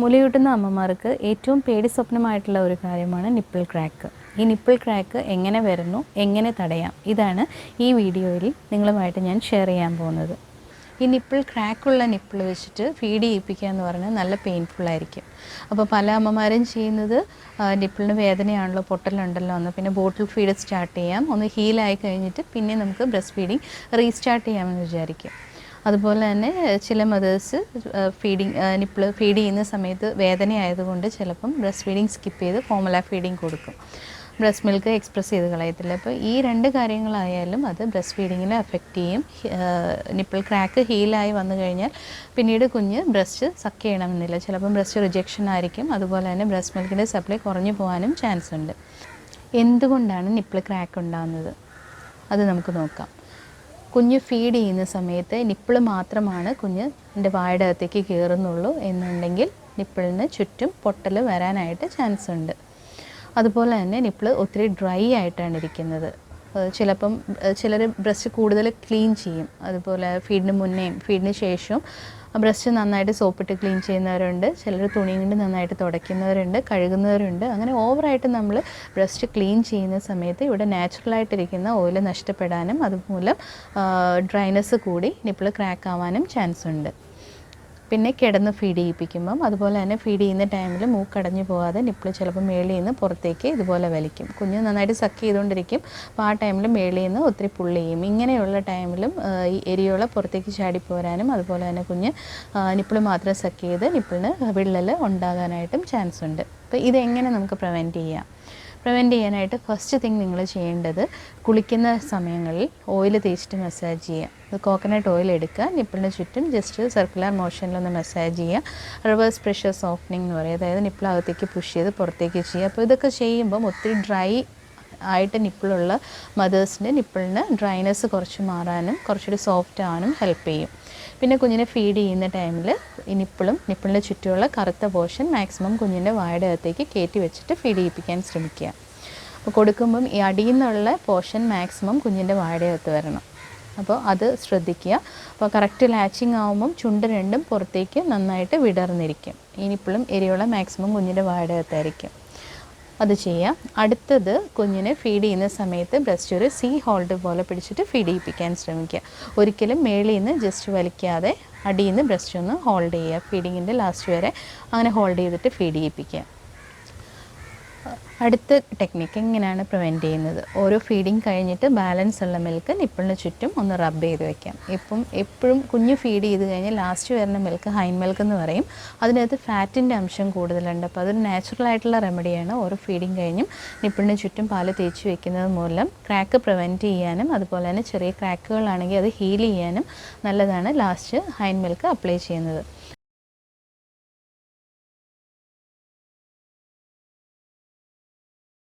മുലയൂട്ടുന്ന അമ്മമാർക്ക് ഏറ്റവും പേടി സ്വപ്നമായിട്ടുള്ള ഒരു കാര്യമാണ് നിപ്പിൾ ക്രാക്ക് ഈ നിപ്പിൾ ക്രാക്ക് എങ്ങനെ വരുന്നു എങ്ങനെ തടയാം? ഇതാണ് ഈ വീഡിയോയിൽ നിങ്ങളുമായിട്ട് ഞാൻ ഷെയർ ചെയ്യാൻ പോകുന്നത്. ഈ നിപ്പിൾ ക്രാക്കുള്ള നിപ്പിൾ വെച്ചിട്ട് ഫീഡ് ചെയ്യിപ്പിക്കുക എന്ന് പറഞ്ഞാൽ നല്ല പെയിൻഫുൾ ആയിരിക്കും. അപ്പോൾ പല അമ്മമാരും ചെയ്യുന്നത് നിപ്പിളിന് വേദനയാണല്ലോ പൊട്ടലുണ്ടല്ലോ എന്ന് പിന്നെ ബോട്ടിൽ ഫീഡ് സ്റ്റാർട്ട് ചെയ്യാം. ഒന്ന് ഹീലായി കഴിഞ്ഞിട്ട് പിന്നെ നമുക്ക് ബ്രസ്റ്റ് ഫീഡിങ് റീസ്റ്റാർട്ട് ചെയ്യാമെന്ന് വിചാരിക്കും. അതുപോലെ തന്നെ ചില മദേഴ്സ് ഫീഡിങ് നിപ്പിൾ ഫീഡ് ചെയ്യുന്ന സമയത്ത് വേദന ആയതുകൊണ്ട് ചിലപ്പം ബ്രസ്റ്റ് ഫീഡിങ് സ്കിപ്പ് ചെയ്ത് ഫോമുല ഫീഡിങ് കൊടുക്കും. ബ്രസ്റ്റ് മിൽക്ക് എക്സ്പ്രസ് ചെയ്ത് കളയത്തില്ല. അപ്പോൾ ഈ രണ്ട് കാര്യങ്ങളായാലും അത് ബ്രസ്റ്റ് ഫീഡിങ്ങിനെ അഫക്റ്റ് ചെയ്യും. നിപ്പിൾ ക്രാക്ക് ഹീലായി വന്നു കഴിഞ്ഞാൽ പിന്നീട് കുഞ്ഞ് ബ്രസ്റ്റ് സക്ക് ചെയ്യണമെന്നില്ല. ചിലപ്പം ബ്രസ്റ്റ് റിജക്ഷൻ ആയിരിക്കും. അതുപോലെ തന്നെ ബ്രസ്റ്റ് മിൽക്കിന്റെ സപ്ലൈ കുറഞ്ഞു പോകാനും ചാൻസ് ഉണ്ട്. എന്തുകൊണ്ടാണ് നിപ്പിൾ ക്രാക്ക് ഉണ്ടാകുന്നത്? അത് നമുക്ക് നോക്കാം. കുഞ്ഞ് ഫീഡ് ചെയ്യുന്ന സമയത്ത് നിപ്പിൾ മാത്രമാണ് കുഞ്ഞ് എന്റെ വായുടെ അകത്തേക്ക് കയറുന്നുള്ളൂ എന്നുണ്ടെങ്കിൽ നിപ്പിളിന് ചുറ്റും പൊട്ടൽ വരാനായിട്ട് ചാൻസ് ഉണ്ട്. അതുപോലെ തന്നെ നിപ്പിൾ ഒത്തിരി ഡ്രൈ ആയിട്ടാണ് ഇരിക്കുന്നത്. ചിലപ്പം ചിലർ ബ്രസ്റ്റ് കൂടുതൽ ക്ലീൻ ചെയ്യും. അതുപോലെ ഫീഡിന് മുന്നേയും ഫീഡിന് ശേഷവും ബ്രസ്റ്റ് നന്നായിട്ട് സോപ്പിട്ട് ക്ലീൻ ചെയ്യുന്നവരുണ്ട്. ചിലർ തുണി കൊണ്ട് നന്നായിട്ട് തുടയ്ക്കുന്നവരുണ്ട് കഴുകുന്നവരുണ്ട്. അങ്ങനെ ഓവറായിട്ട് നമ്മൾ ബ്രഷ് ക്ലീൻ ചെയ്യുന്ന സമയത്ത് ഇവിടെ നാച്ചുറലായിട്ടിരിക്കുന്ന ഓയിൽ നഷ്ടപ്പെടാനും അതുമൂലം ഡ്രൈനസ് കൂടി നിപ്പിൾ ക്രാക്ക് ആവാനും ചാൻസ് ഉണ്ട്. പിന്നെ കിടന്ന് ഫീഡ് ചെയ്യിപ്പിക്കുമ്പം അതുപോലെ തന്നെ ഫീഡ് ചെയ്യുന്ന ടൈമിൽ മൂക്കടഞ്ഞു പോകാതെ നിപ്പിൾ ചിലപ്പോൾ മേളിൽ നിന്ന് പുറത്തേക്ക് ഇതുപോലെ വലിക്കും. കുഞ്ഞ് നന്നായിട്ട് സക്ക് ചെയ്തുകൊണ്ടിരിക്കും അപ്പോൾ ആ ടൈമിൽ മേളിൽ നിന്ന് ഒത്തിരി പുള്ളി ചെയ്യും. ഇങ്ങനെയുള്ള ടൈമിലും ഈ എരിയോള പുറത്തേക്ക് ചാടി പോരാനും അതുപോലെ തന്നെ കുഞ്ഞ് നിപ്പിൾ മാത്രം സക്ക് ചെയ്ത് നിപ്പിളിന് വിള്ളൽ ഉണ്ടാകാനായിട്ടും ചാൻസ് ഉണ്ട്. അപ്പോൾ ഇതെങ്ങനെ നമുക്ക് പ്രിവെന്റ് ചെയ്യാം? പ്രിവെന്റ് ചെയ്യാനായിട്ട് ഫസ്റ്റ് തിങ് നിങ്ങൾ ചെയ്യേണ്ടത് കുളിക്കുന്ന സമയങ്ങളിൽ ഓയിൽ തേച്ചിട്ട് മസാജ് ചെയ്യുക. കോക്കനട്ട് ഓയിൽ എടുക്കുക. നിപ്പിളിന് ചുറ്റും ജസ്റ്റ് സർക്കുലർ മോഷനിലൊന്ന് മസാജ് ചെയ്യുക. റിവേഴ്സ് പ്രഷർ സോഫ്റ്റനിങ് എന്ന് പറയും. അതായത് നിപ്പിളകത്തേക്ക് പുഷ് ചെയ്ത് പുറത്തേക്ക് ചെയ്യുക. അപ്പോൾ ഇതൊക്കെ ചെയ്യുമ്പം ഒത്തിരി ഡ്രൈ ആയിട്ട് നിപ്പിളുള്ള മദേഴ്സിന്റെ നിപ്പിളിന് ഡ്രൈനെസ് കുറച്ച് മാറാനും കുറച്ചുകൂടി സോഫ്റ്റ് ആവാനും ഹെൽപ്പ് ചെയ്യും. പിന്നെ കുഞ്ഞിനെ ഫീഡ് ചെയ്യുന്ന ടൈമിൽ നിപ്പിളും നിപ്പിളിന്റെ ചുറ്റുമുള്ള കറുത്ത പോർഷൻ മാക്സിമം കുഞ്ഞിന്റെ വായുടെ അകത്തേക്ക് കയറ്റി വെച്ചിട്ട് ഫീഡ് ചെയ്യിപ്പിക്കാൻ ശ്രമിക്കുക. അപ്പോൾ കൊടുക്കുമ്പം ഈ അടിയിൽ നിന്നുള്ള പോർഷൻ മാക്സിമം കുഞ്ഞിന്റെ വായുടെ അകത്ത് വരണം. അപ്പോൾ അത് ശ്രദ്ധിക്കുക. അപ്പോൾ കറക്റ്റ് ലാച്ചിങ് ആകുമ്പം ചുണ്ട് രണ്ടും പുറത്തേക്ക് നന്നായിട്ട് വിടർന്നിരിക്കും. ഈ നിപ്പിളും എരിയുള്ള മാക്സിമം കുഞ്ഞിന്റെ വായുടെ അകത്തായിരിക്കും. അത് ചെയ്യാം. അടുത്തത് കുഞ്ഞിനെ ഫീഡ് ചെയ്യുന്ന സമയത്ത് ബ്രസ്റ്റ് ഒരു സി ഹോൾഡ് പോലെ പിടിച്ചിട്ട് ഫീഡ് ചെയ്യിപ്പിക്കാൻ ശ്രമിക്കുക. ഒരിക്കലും മേളിൽ നിന്ന് ജസ്റ്റ് വലിക്കാതെ അടിയിൽ നിന്ന് ബ്രസ്റ്റ് ഒന്ന് ഹോൾഡ് ചെയ്യുക. ഫീഡിങ്ങിന്റെ ലാസ്റ്റ് വരെ അങ്ങനെ ഹോൾഡ് ചെയ്തിട്ട് ഫീഡ് ചെയ്യിപ്പിക്കുക. അടുത്ത ടെക്നിക്ക് എങ്ങനെയാണ് പ്രിവെന്റ് ചെയ്യുന്നത്? ഓരോ ഫീഡിങ് കഴിഞ്ഞിട്ട് ബാലൻസ് ഉള്ള മിൽക്ക് നിപ്പിളിന് ചുറ്റും ഒന്ന് റബ്ബ് ചെയ്ത് വെക്കാം. ഇപ്പം എപ്പോഴും കുഞ്ഞ് ഫീഡ് ചെയ്ത് കഴിഞ്ഞാൽ ലാസ്റ്റ് വരുന്ന മിൽക്ക് ഹൈൻ മിൽക്ക് എന്ന് പറയും. അതിനകത്ത് ഫാറ്റിന്റെ അംശം കൂടുതലുണ്ട്. അപ്പോൾ അതൊരു നാച്ചുറൽ ആയിട്ടുള്ള റെമഡിയാണ് ഓരോ ഫീഡിങ് കഴിഞ്ഞും നിപ്പിളിന് ചുറ്റും പാൽ തേച്ച് വെക്കുന്നത് മൂലം. ക്രാക്ക് പ്രിവെന്റ് ചെയ്യാനും അതുപോലെ തന്നെ ചെറിയ ക്രാക്കുകളാണെങ്കിൽ അത് ഹീൽ ചെയ്യാനും നല്ലതാണ് ലാസ്റ്റ് ഹൈൻ മിൽക്ക് അപ്ലൈ ചെയ്യുന്നത്.